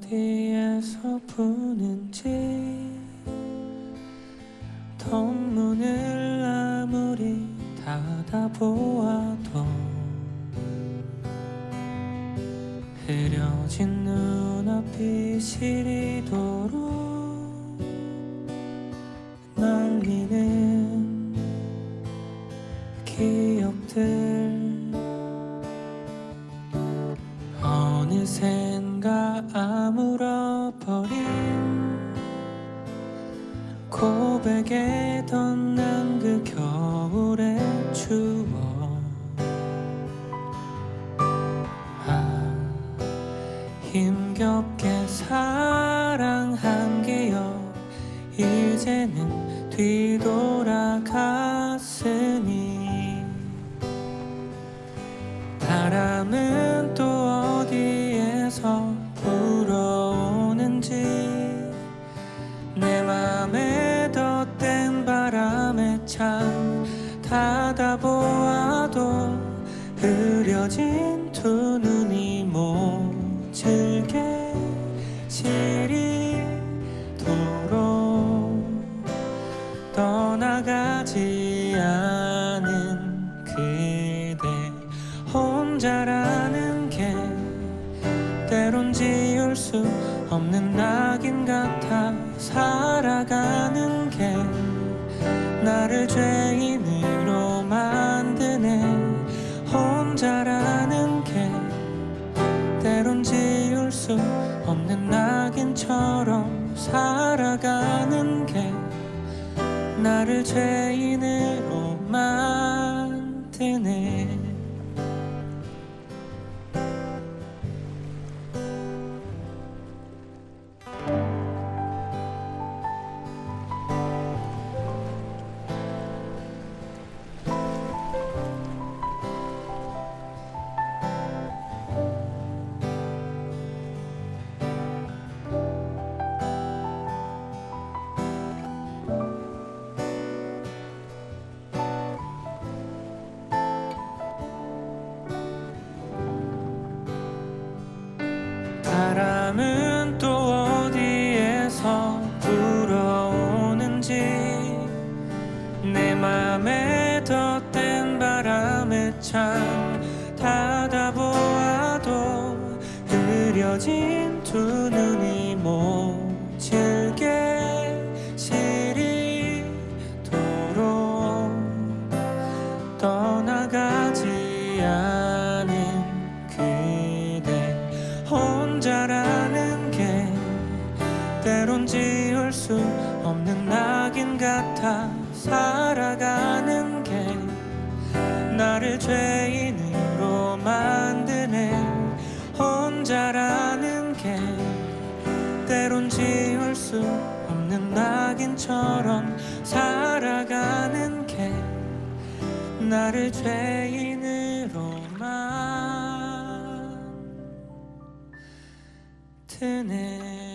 어디에서 부는지 덧문을 아무리 닫아보아도 흐려진 눈앞이 시리도록 날리는 기억들. 어느샌가 아물어버린 고백에 덧난 그 겨울의 추억. 아 힘겹게 사랑한 기억 이제는 뒤돌아갔으니 바람은 찬 닫아보아도 흐려진 두 눈이 모질게 시리도록 떠나가지 않은 그대 혼자라는 게 때론 지울 수 없는 낙인 같아 살아가는 게 나를 죄인으로 만드네. 혼자라는 게 때론 지울 수 없는 낙인처럼 살아가는 게 나를 죄인으로 만드네 바람에 찬 닫아보아도 흐려진 두 눈이 모질게 시리도록 떠나가지 않은 그대 혼자라는 게 때론 지울 수 없는 낙인 같아 살아가는 게 나를 죄인으로 만드네 혼자라는 게 때론 지울 수 없는 낙인처럼 살아가는 게 나를 죄인으로 만드네